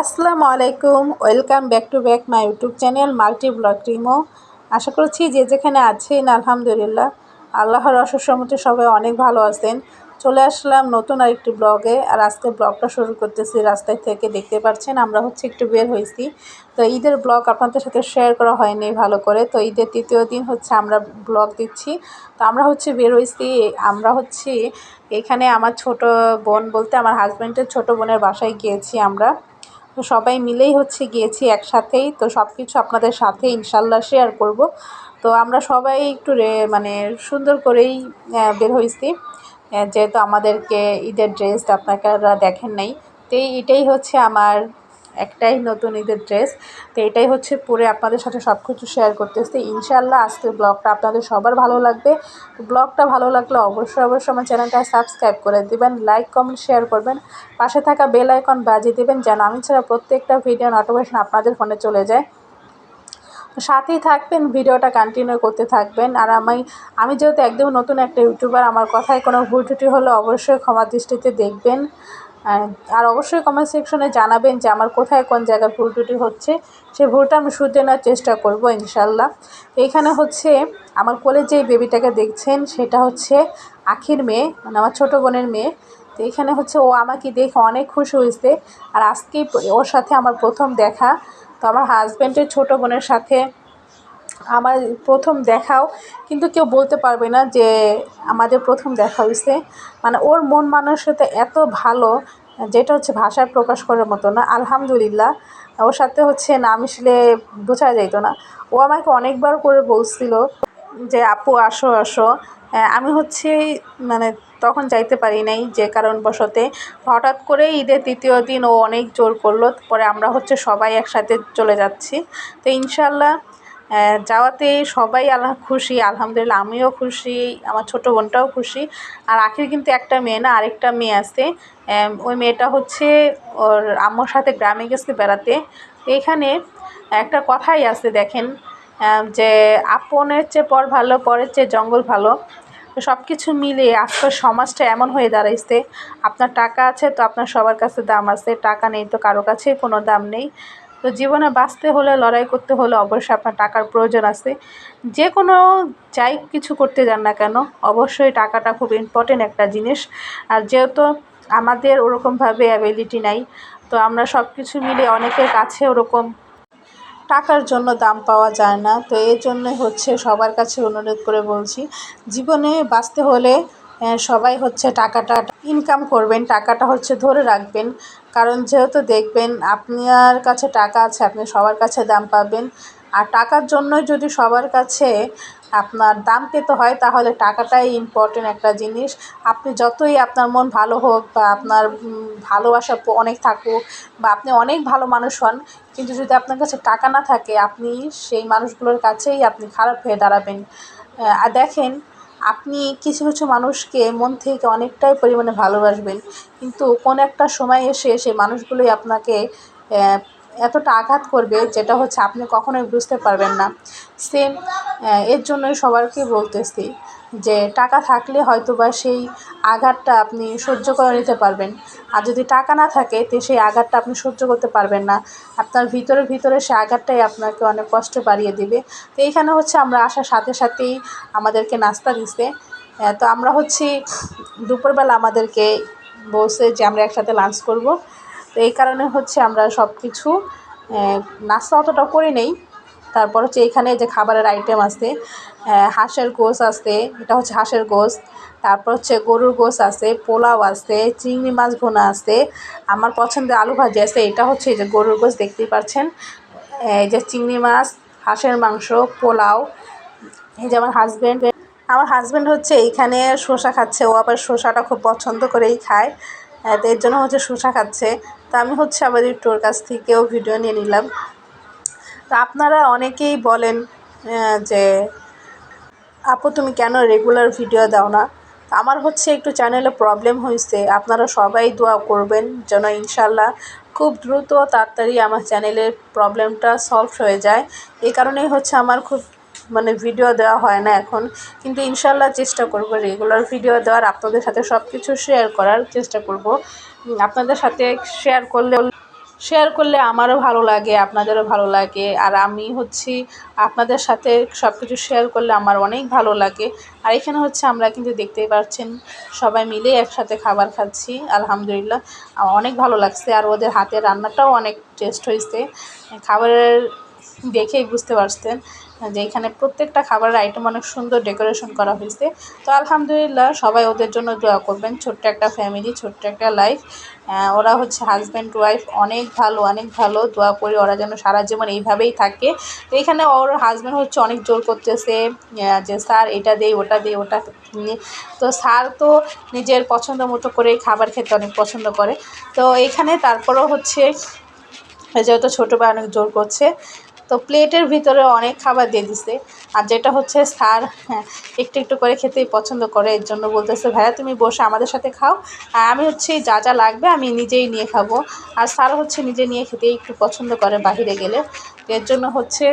আসসালামু আলাইকুম, welcome back to back my YouTube channel multi blog Timo আশা করছি যে যেখানে আছেন, আলহামদুলিল্লাহ। আল্লাহর অসুসমতে সবাই অনেক ভালো আছেন। চলে আসলাম নতুন আরেকটি ব্লগে, আর আজকে ব্লগটা শুরু করতেছি রাস্তায় থেকে, দেখতে পাচ্ছেন আমরা হচ্ছে একটু বের হয়েছি। তো ঈদের ব্লগ আপনাদের সাথে শেয়ার করা হয়নি ভালো করে। তো ঈদের তৃতীয় দিন হচ্ছে আমরা ব্লগ দিচ্ছি। তো আমরা হচ্ছে বের হয়েছি, আমরা হচ্ছে এখানে আমার ছোট বোন বলতে আমার হাজব্যান্ডের ছোট বোনের বাসায় গিয়েছি আমরা। তো সবাই মিলেই হচ্ছে গিয়েছি একসাথেই। তো সব কিছু আপনাদের সাথে ইনশাল্লাহ শেয়ার করব। তো আমরা সবাই একটু মানে সুন্দর করেই বের হয়েছি। যেহেতু আমাদেরকে ঈদের ড্রেস আপনারা দেখেন নাই। তো এটাই হচ্ছে আমার একটাই নতুন ঈদের ড্রেস তো এটাই হচ্ছে পরে আপনাদের সাথে সব কিছু শেয়ার করতে করতেছি। ইনশাল্লাহ আজকের ব্লগটা আপনাদের সবার ভালো লাগবে। ব্লগটা ভালো লাগলে অবশ্যই অবশ্যই আমার চ্যানেলটা সাবস্ক্রাইব করে দেবেন লাইক কমেন্ট শেয়ার করবেন। পাশে থাকা বেল আইকন বাজিয়ে দেবেন যেন আমি ছাড়া প্রত্যেকটা ভিডিও নোটিফিকেশন আপনাদের ফোনে চলে যায়। সাথেই থাকবেন, ভিডিওটা কন্টিনিউ করতে থাকবেন। আর আমি আমি যেহেতু একদম নতুন একটা ইউটিউবার আমার কথায় কোনো ভুল ত্রুটি হলে অবশ্যই ক্ষমা দৃষ্টিতে দেখবেন। আর অবশ্যই কমেন্ট সেকশনে জানাবেন যে আমার কোথায় কোন জায়গায় ভুল ত্রুটি হচ্ছে। সেই ভুলটা আমি শুধরে নেওয়ার চেষ্টা করব ইনশাল্লাহ এইখানে হচ্ছে আমার কোলে যে বেবিটাকে দেখছেন, সেটা হচ্ছে আখির মেয়ে মানে আমার ছোটো বোনের মেয়ে। তো এখানে হচ্ছে ও আমাকে দেখে অনেক খুশি হয়েছে। আর আজকেই ওর সাথে আমার প্রথম দেখা। তো আমার হাজব্যান্ডের ছোটো বোনের সাথে আমার প্রথম দেখাও, কিন্তু কেউ বলতে পারবে না যে আমাদের প্রথম দেখা হয়েছে। মানে ওর মন মানসিকতা এত ভালো, যেটা হচ্ছে ভাষায় প্রকাশ করার মতো না। আলহামদুলিল্লাহ। ওর সাথে হচ্ছে না মিশলে বোঝা যেত না। ও আমাকে অনেকবার করে বলছিল যে, আপু, আসো আসো। আমি হচ্ছে মানে তখন যাইতে পারি নাই যে কারণ কারণবশতে। হঠাৎ করে ঈদের তৃতীয় দিন ও অনেক জোর করল। পরে আমরা হচ্ছে সবাই একসাথে চলে যাচ্ছি। তো ইনশাল্লাহ যাওয়াতে সবাই আল্লাহ খুশি, আলহামদুলিল্লাহ আমিও খুশি, আমার ছোটো বোনটাও খুশি। আর আখির কিন্তু একটা মেয়ে না, আরেকটা মেয়ে আছে। ওই মেয়েটা হচ্ছে ওর আম্মুর সাথে গ্রামে গেছে বেড়াতে। এখানে একটা কথাই আছে দেখেন যে আপনের চেয়ে পর ভালো, পরের চেয়ে জঙ্গল ভালো। সব কিছু মিলিয়ে আজকের সমাজটা এমন হয়ে দাঁড়াইছে, আপনার টাকা আছে তো আপনার সবার কাছে দাম আছে, টাকা নেই তো কারও কাছে কোনো দাম নেই। তো জীবনে বাঁচতে হলে, লড়াই করতে হলে অবশ্যই আপনার টাকার প্রয়োজন আছে। যে কোনো যাই কিছু করতে যান না কেন, অবশ্যই টাকাটা খুব ইম্পর্টেন্ট একটা জিনিস। আর যেহেতু আমাদের ওরকমভাবে অ্যাবিলিটি নাই, তো আমরা সব কিছু মিলে অনেকের কাছে ওরকম টাকার জন্য দাম পাওয়া যায় না। তো এই জন্যই হচ্ছে সবার কাছে অনুরোধ করে বলছি, জীবনে বাঁচতে হলে সবাই হচ্ছে টাকাটা ইনকাম করবেন, টাকাটা হচ্ছে ধরে রাখবেন। কারণ যেহেতু দেখবেন আপনার কাছে টাকা আছে, আপনি সবার কাছে দাম পাবেন। আর টাকার জন্যই যদি সবার কাছে আপনার দাম পেতে হয়, তাহলে টাকাটাই ইম্পর্টেন্ট একটা জিনিস। আপনি যতই আপনার মন ভালো হোক বা আপনার ভালোবাসা অনেক থাকুক বা আপনি অনেক ভালো মানুষ হন, কিন্তু যদি আপনার কাছে টাকা না থাকে, আপনি সেই মানুষগুলোর কাছেই আপনি খারাপ হয়ে দাঁড়াবেন। আর দেখেন আপনি কিছু কিছু মানুষকে মন থেকে অনেকটাই পরিমাণে ভালোবাসবেন, কিন্তু কোনো একটা সময় এসে সেই মানুষগুলোই আপনাকে এতটা আঘাত করবে যেটা হচ্ছে আপনি কখনোই বুঝতে পারবেন না। সেম এর জন্যই সবারকে বলতেছি যে টাকা থাকলে হয়তো বা সেই আঘাতটা আপনি সহ্য করে নিতে পারবেন। আর যদি টাকা না থাকে, তো সেই আঘাতটা আপনি সহ্য করতে পারবেন না। আপনার ভিতরে ভিতরে সেই আঘাতটাই আপনাকে অনেক কষ্ট বাড়িয়ে দেবে। তো এইখানে হচ্ছে আমরা আসার সাথে সাথেই আমাদেরকে নাস্তা দিচ্ছে তো আমরা হচ্ছে দুপুরবেলা আমাদেরকে বলছে যে আমরা একসাথে লাঞ্চ করব। তো এই কারণে হচ্ছে আমরা সব কিছু নাস্তা অতটা করে নেই। তারপর হচ্ছে এখানে যে খাবারের আইটেম আছে হাঁসের গোস আছে এটা হচ্ছে হাঁসের গোস তারপর হচ্ছে গরুর গোস আছে পোলাও আছে চিংড়ি মাছ ভোনা আছে আমার পছন্দের আলু ভাজি আছে এটা হচ্ছে এই যে গরুর গোস দেখতেই পাচ্ছেন। এই যে চিংড়ি মাছ, হাঁসের মাংস, পোলাও, এই যে আমার হাজব্যান্ড আমার হাজব্যান্ড হচ্ছে এইখানে শসা খাচ্ছে, ও আবার শসাটা খুব পছন্দ করেই খায়। এর জন্য হচ্ছে শসা খাচ্ছে। তো আমি হচ্ছে আবার একটু ওর কাছ থেকেও ভিডিও নিয়ে নিলাম। তো আপনারা অনেকেই বলেন যে, আপু, তুমি কেন রেগুলার ভিডিও দাও না? আমার হচ্ছে একটু চ্যানেলে প্রবলেম হয়েছে আপনারা সবাই দোয়া করবেন যেন ইনশাল্লাহ খুব দ্রুত তাড়াতাড়ি আমার চ্যানেলের প্রবলেমটা সলভ হয়ে যায়। এই কারণেই হচ্ছে আমার খুব মানে ভিডিও দেওয়া হয় না এখন। কিন্তু ইনশাল্লাহ চেষ্টা করব রেগুলার ভিডিও দেওয়ার। আপনাদের সাথে সব কিছু শেয়ার করার চেষ্টা করব। আপনাদের সাথে শেয়ার করলে শেয়ার করলে আমারও ভালো লাগে, আপনাদেরও ভালো লাগে। আর আমি হচ্ছি আপনাদের সাথে সব কিছু শেয়ার করলে আমার অনেক ভালো লাগে। আর এখানে হচ্ছে আমরা কিন্তু দেখতেই পাচ্ছেন সবাই মিলে একসাথে খাবার খাচ্ছি, আলহামদুলিল্লাহ। অনেক ভালো লাগছে আর ওদের হাতের রান্নাটাও অনেক টেস্ট হয়েছে। খাবারের দেখেই বুঝতে পারছেন। যে এখানে প্রত্যেকটা খাবারের আইটেম অনেক সুন্দর ডেকোরেশন করা হয়েছে। তো আলহামদুলিল্লাহ সবাই ওদের জন্য দোয়া করবেন। ছোট্ট একটা ফ্যামিলি ছোট্ট একটা লাইফ ওরা হচ্ছে হাজব্যান্ড ওয়াইফ অনেক ভালো অনেক ভালো। দোয়া করি ওরা যেন সারা জীবন এইভাবেই থাকে। তো এখানে ওর হাজব্যান্ড হচ্ছে অনেক জোর করতেছে যে স্যার, এটা দেই, ওটা দেই, ওটা তো স্যার তো নিজের পছন্দ মতো করে খাবার খেতে অনেক পছন্দ করে। তো এইখানে তারপরেও হচ্ছে যেহেতু ছোটো ভাই অনেক জোর করছে। তো প্লেটের ভিতরে অনেক খাবার দিয়ে দিছে। আর যেটা হচ্ছে, স্যার হ্যাঁ একটু একটু করে খেতেই পছন্দ করে, এর জন্য বলতেছে, ভাইয়া, তুমি বসে আমাদের সাথে খাও। আর আমি হচ্ছে যা যা লাগবে আমি নিজেই নিয়ে খাব। আর স্যার হচ্ছে নিজে নিয়ে খেতেই একটু পছন্দ করে বাহিরে গেলে। এর জন্য হচ্ছে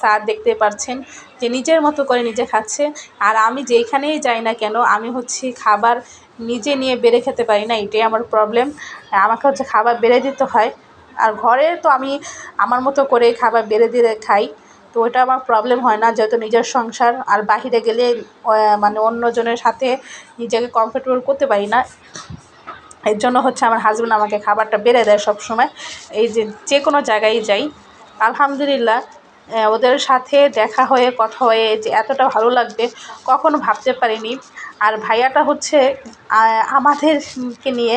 স্যার দেখতে পাচ্ছেন যে নিজের মতো করে নিজে খাচ্ছে। আর আমি যেখানেই যাই না কেন, আমি হচ্ছে খাবার নিজে নিয়ে বেড়ে খেতে পারি না, এটাই আমার প্রবলেম আমাকে হচ্ছে খাবার বেড়ে দিতে হয়। আর ঘরে তো আমি আমার মতো করে খাবার বেড়ে দিয়ে খাই, তো ওটা আমার প্রবলেম হয় না যেহেতু নিজের সংসার। আর বাহিরে গেলে মানে অন্যজনের সাথে নিজেকে কমফোর্টেবল করতে পারি না। এর জন্য হচ্ছে আমার হাজব্যান্ড আমাকে খাবারটা বেড়ে দেয় সব সময় এই যে যে কোনো জায়গায় যাই, আলহামদুলিল্লাহ ওদের সাথে দেখা হয়ে, কথা হয়ে যে এতটা ভালো লাগবে, কখনো ভাবতে পারিনি। আর ভাইয়াটা হচ্ছে আমাদেরকে নিয়ে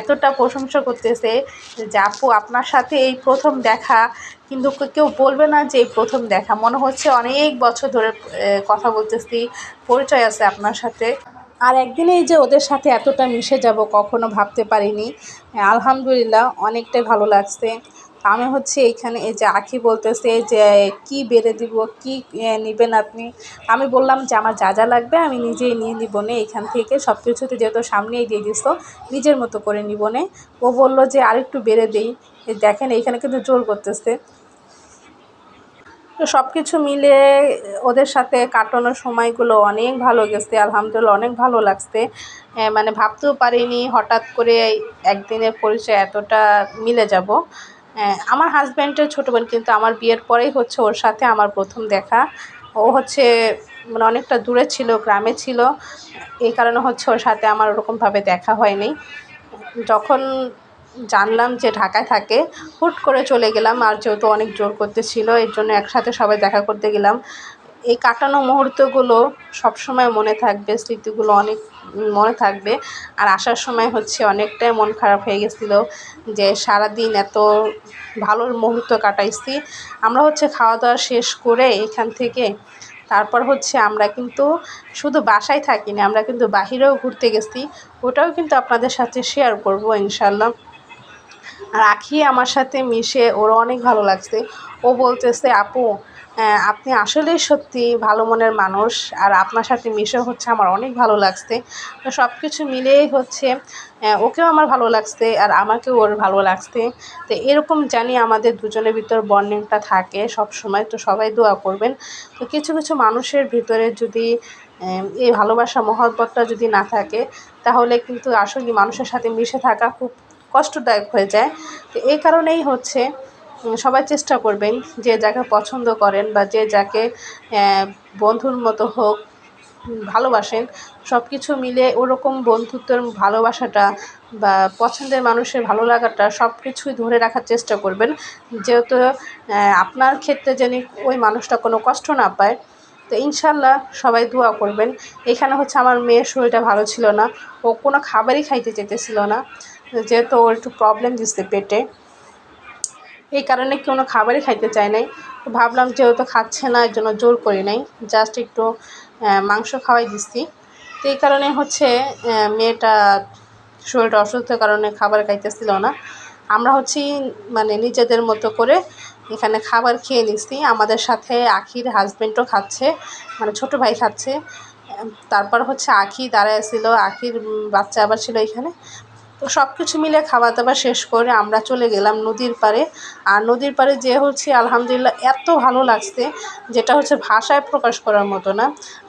এতটা প্রশংসা করতেছে যে, আপু, আপনার সাথে এই প্রথম দেখা। কিন্তু কেউ বলবে না যে, এই প্রথম দেখা। মনে হচ্ছে অনেক বছর ধরে কথা বলতেছি, পরিচয় আছে আপনার সাথে। আর একদিনেই যে ওদের সাথে এতটা মিশে যাব, কখনো ভাবতে পারিনি। আলহামদুলিল্লাহ, অনেকটাই ভালো লাগছে। আমি হচ্ছে এইখানে এই যে আখি বলতেছে যে, কি বেড়ে দিব? কি নেবেন আপনি? আমি বললাম যে, আমার যা যা লাগবে আমি নিজেই নিয়ে নিব নে এখান থেকে। সব কিছুতে যেহেতু সামনেই দিয়ে দিস নিজের মতো করে নিব নে ও বলল যে, আরেকটু বেড়ে দেই। দেখেন এইখানে কিন্তু জোর করতেছে। তো সব কিছু মিলে ওদের সাথে কাটানোর সময়গুলো অনেক ভালো গেছে, আলহামদুলিল্লাহ অনেক ভালো লাগছে। মানে ভাবতেও পারিনি হঠাৎ করে একদিনের পরিচয় এতটা মিলে যাব। আমার হাজব্যান্ডের ছোটো বোন, কিন্তু আমার বিয়ের পরেই হচ্ছে ওর সাথে আমার প্রথম দেখা। ও হচ্ছে মানে অনেকটা দূরে ছিল, গ্রামে ছিল। এই কারণে হচ্ছে ওর সাথে আমার ওরকমভাবে দেখা হয়নি। যখন জানলাম যে ঢাকায় থাকে, হুট করে চলে গেলাম। আর যেহেতু অনেক জোর করতেছিল, এর জন্য একসাথে সবাই দেখা করতে গেলাম। এই কাটানো মুহূর্তগুলো সবসময় মনে থাকবে, স্মৃতিগুলো অনেক মনে থাকবে। আর আসার সময় হচ্ছে অনেকটাই মন খারাপ হয়ে গেছিল যে সারাদিন এত ভালো মুহূর্ত কাটাইছি। আমরা হচ্ছে খাওয়া দাওয়া শেষ করে এখান থেকে, তারপর হচ্ছে আমরা কিন্তু শুধু বাসায় থাকি না আমরা কিন্তু বাহিরেও ঘুরতে গেছি। ওটাও কিন্তু আপনাদের সাথে শেয়ার করব ইনশাল্লাহ আর আমার সাথে মিশে ওর অনেক ভালো লাগছে। ও বলতেছে, আপু আপনি আসলেই সত্যি ভালো মনের মানুষ, আর আপনার সাথে মিশে হচ্ছে আমার অনেক ভালো লাগছে। তো সব কিছু মিলেই হচ্ছে ওকেও আমার ভালো লাগছে, আর আমাকেও ওর ভালো লাগছে। তো এরকম জানি আমাদের দুজনের ভিতর বন্ডিংটা থাকে সব সময় তো সবাই দোয়া করবেন। তো কিছু কিছু মানুষের ভিতরে যদি এই ভালোবাসা মহব্বতটা যদি না থাকে, তাহলে কিন্তু আসলে মানুষের সাথে মিশে থাকা খুব কষ্টদায়ক হয়ে যায়। তো এই কারণেই হচ্ছে সবাই চেষ্টা করবেন যে যাকে পছন্দ করেন বা যে যাকে বন্ধুর মতো হোক, ভালোবাসেন সব কিছু মিলে ওরকম বন্ধুত্বের ভালোবাসাটা বা পছন্দের মানুষের ভালো লাগাটা সব কিছুই ধরে রাখার চেষ্টা করবেন। যেহেতু আপনার ক্ষেত্রে যেন ওই মানুষটা কোনো কষ্ট না পায়, তো ইনশাল্লাহ সবাই দোয়া করবেন। এখানে হচ্ছে আমার মেয়ের শরীরটা ভালো ছিল না, ও কোনো খাবারই খাইতে চেতেছিল না, যেহেতু ওর একটু প্রবলেম দিচ্ছে পেটে। এই কারণে কোনো খাবারই খাইতে চায় নাই। তো ভাবলাম যেহেতু খাচ্ছে না, এর জন্য জোর করি নাই। জাস্ট একটু মাংস খাওয়াই দিচ্ছি। তো এই কারণে হচ্ছে মেয়েটা শরীরটা অসুস্থর কারণে খাবার খাইতেছিল না। আমরা হচ্ছি মানে নিজেদের মতো করে এখানে খাবার খেয়ে নিচ্ছি। আমাদের সাথে আখির হাজব্যান্ডও খাচ্ছে মানে ছোট ভাই খাচ্ছে। তারপর হচ্ছে আখি দাঁড়ায় ছিল, আখির বাচ্চা আবার ছিল এখানে। তো সব কিছু মিলে খাওয়া দাওয়া শেষ করে আমরা চলে গেলাম নদীর পাড়ে। আর নদীর পাড়ে যে হচ্ছে আলহামদুলিল্লাহ এত ভালো লাগছে, যেটা হচ্ছে ভাষায় প্রকাশ করার মতো না।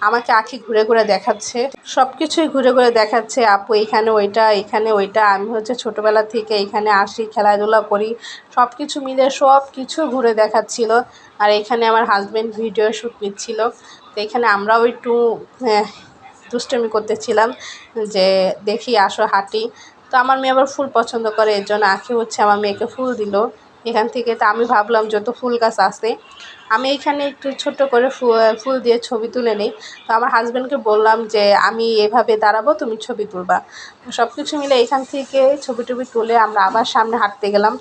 আমাকে আঁখি ঘুরে ঘুরে দেখাচ্ছে। সব কিছুই ঘুরে ঘুরে দেখাচ্ছে, আপু, এখানে ওইটা এখানে ওইটা, আমি হচ্ছে ছোটোবেলা থেকে এখানে আসি, খেলাধুলা করি। সব কিছু মিলে সব কিছু ঘুরে দেখাচ্ছিল। আর এখানে আমার হাজব্যান্ড ভিডিও শ্যুট নিচ্ছিল। তো এখানে আমরাও একটু দুষ্টমি করতেছিলাম যে, দেখি, আসো হাঁটি। তো আমার মেয়ে আবার ফুল পছন্দ করে, এর জন্য আঁখি হচ্ছে আমার মেয়েকে ফুল দিল। এখান থেকে তো আমি ভাবলাম যত ফুল গাছ আছে, আমি এখানে একটু ছোট্ট করে ফুল দিয়ে ছবি তুলে নিই। তো আমার হাজব্যান্ডকে বললাম যে, আমি এভাবে দাঁড়াবো, তুমি ছবি তুলবা। সব কিছু মিলে এখান থেকে ছবি টবি তুলে আমরা আবার সামনে হাঁটতে গেলাম।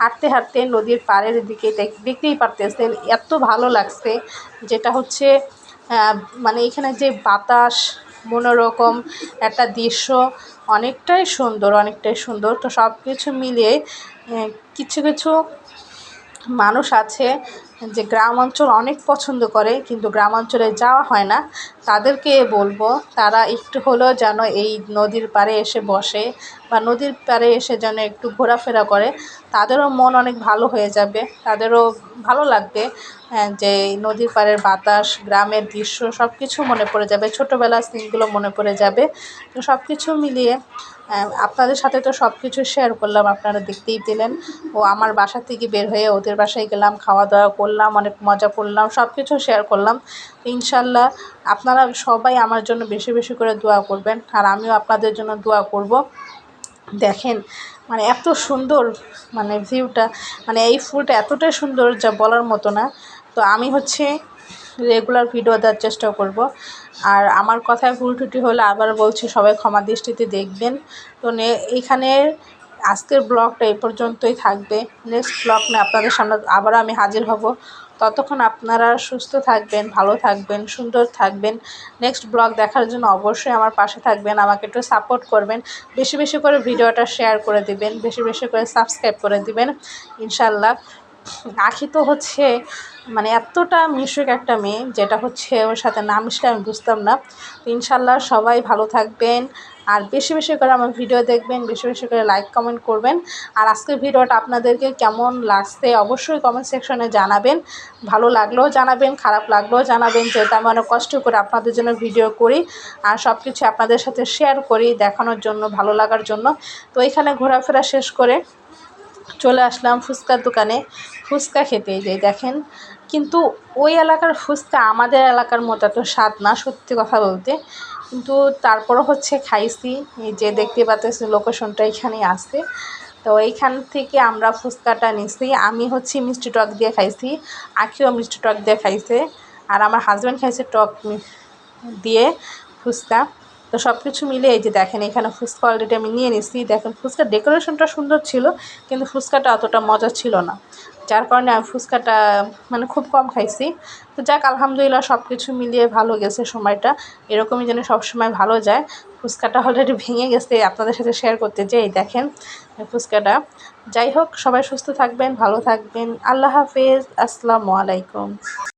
হাঁটতে হাঁটতে নদীর পাড়ের দিকে দেখতেই পারতেছেন, এত ভালো লাগছে। যেটা হচ্ছে মানে এখানে যে বাতাস, মনোরকম একটা দৃশ্য অনেকটাই সুন্দর অনেকটাই সুন্দর। তো সব কিছু মিলিয়ে কিছু কিছু মানুষ আছে যে গ্রাম অঞ্চল অনেক পছন্দ করে, কিন্তু গ্রাম অঞ্চলে যাওয়া হয় না। তাদেরকে বলব, তারা একটু হলেও যেন এই নদীর পাড়ে এসে বসে বা নদীর পাড়ে এসে যেন একটু ঘোরাফেরা করে। তাদেরও মন অনেক ভালো হয়ে যাবে, তাদেরও ভালো লাগবে। যে নদীর পাড়ের বাতাস, গ্রামের দৃশ্য সব কিছু মনে পড়ে যাবে। ছোটোবেলার সিনগুলো মনে পড়ে যাবে। তো সব কিছু মিলিয়ে আপনাদের সাথে তো সব কিছু শেয়ার করলাম, আপনারা দেখতেই পেলেন। ও আমার বাসা থেকে বের হয়ে ওদের বাসায় গেলাম খাওয়া দাওয়া করলাম, অনেক মজা করলাম সব কিছু শেয়ার করলাম ইনশাল্লাহ আপনারা সবাই আমার জন্য বেশি বেশি করে দোয়া করবেন। আর আমিও আপনাদের জন্য দোয়া করব। দেখেন মানে এত সুন্দর মানে ভিউটা মানে এই ফুলটা এতটাই সুন্দর যা বলার মতো না। তো আমি হচ্ছে রেগুলার ভিডিও দেওয়ার চেষ্টা করব। আর আমার কথায় ভুল ত্রুটি হলে আবার বলছি, সবাই ক্ষমা দৃষ্টিতে দেখবেন। তো এইখানে আজকের ব্লগটা এই পর্যন্তই থাকবে। নেক্সট ব্লগ নিয়ে আপনাদের সামনে আবারও আমি হাজির হব। ততক্ষণ আপনারা সুস্থ থাকবেন, ভালো থাকবেন, সুন্দর থাকবেন। নেক্সট ব্লগ দেখার জন্য অবশ্যই আমার পাশে থাকবেন, আমাকে একটু সাপোর্ট করবেন। বেশি বেশি করে ভিডিওটা শেয়ার করে দিবেন, বেশি বেশি করে সাবস্ক্রাইব করে দিবেন ইনশাল্লাহ আখি তো হচ্ছে মানে এতটা মিশুক একটা মেয়ে, যেটা হচ্ছে ওর সাথে না মিশলে আমি বুঝতাম না। তো ইনশাল্লাহ সবাই ভালো থাকবেন আর বেশি বেশি করে আমার ভিডিও দেখবেন, বেশি বেশি করে লাইক কমেন্ট করবেন। আর আজকের ভিডিওটা আপনাদেরকে কেমন লাগছে অবশ্যই কমেন্ট সেকশনে জানাবেন। ভালো লাগলেও জানাবেন, খারাপ লাগলেও জানাবেন, যেহেতু আমি অনেক কষ্ট করে আপনাদের জন্য ভিডিও করি আর সব কিছু আপনাদের সাথে শেয়ার করি দেখানোর জন্য, ভালো লাগার জন্য। তো এখানে ঘোরাফেরা শেষ করে চলে আসলাম ফুচকার দোকানে। ফুচকা খেতে যাই দেখেন। কিন্তু ওই এলাকার ফুচকা আমাদের এলাকার মতো এত স্বাদ না, সত্যি কথা বলতে। কিন্তু তারপরও হচ্ছে খাইছি যে দেখতে পাচ্ছি লোকেশনটা এখানেই আছে। তো এইখান থেকে আমরা ফুচকাটা নিছি। আমি হচ্ছে মিষ্টি টক দিয়ে খাইছি, আখিও মিষ্টি টক দিয়ে খাইছে। আর আমার হাজব্যান্ড খাইছে টক দিয়ে ফুচকা। তো সব কিছু মিলে এই যে দেখেন, এখানে ফুচকা অলরেডি আমি নিয়ে নিছি। দেখেন ফুচকার ডেকোরেশনটা সুন্দর ছিল, কিন্তু ফুচকাটা অতটা মজা ছিল না। যার কারণে আমি ফুচকাটা মানে খুব কম খাইছি। তো যাক, আলহামদুলিল্লাহ সব কিছু মিলিয়ে ভালো গেছে সময়টা। এরকমই যেন সবসময় ভালো যায়। ফুচকাটা অলরেডি ভেঙে গেছে, আপনাদের সাথে শেয়ার করতে যেই দেখেন ফুচকাটা। যাই হোক, সবাই সুস্থ থাকবেন, ভালো থাকবেন। আল্লাহ হাফেজ, আসসালামু আলাইকুম।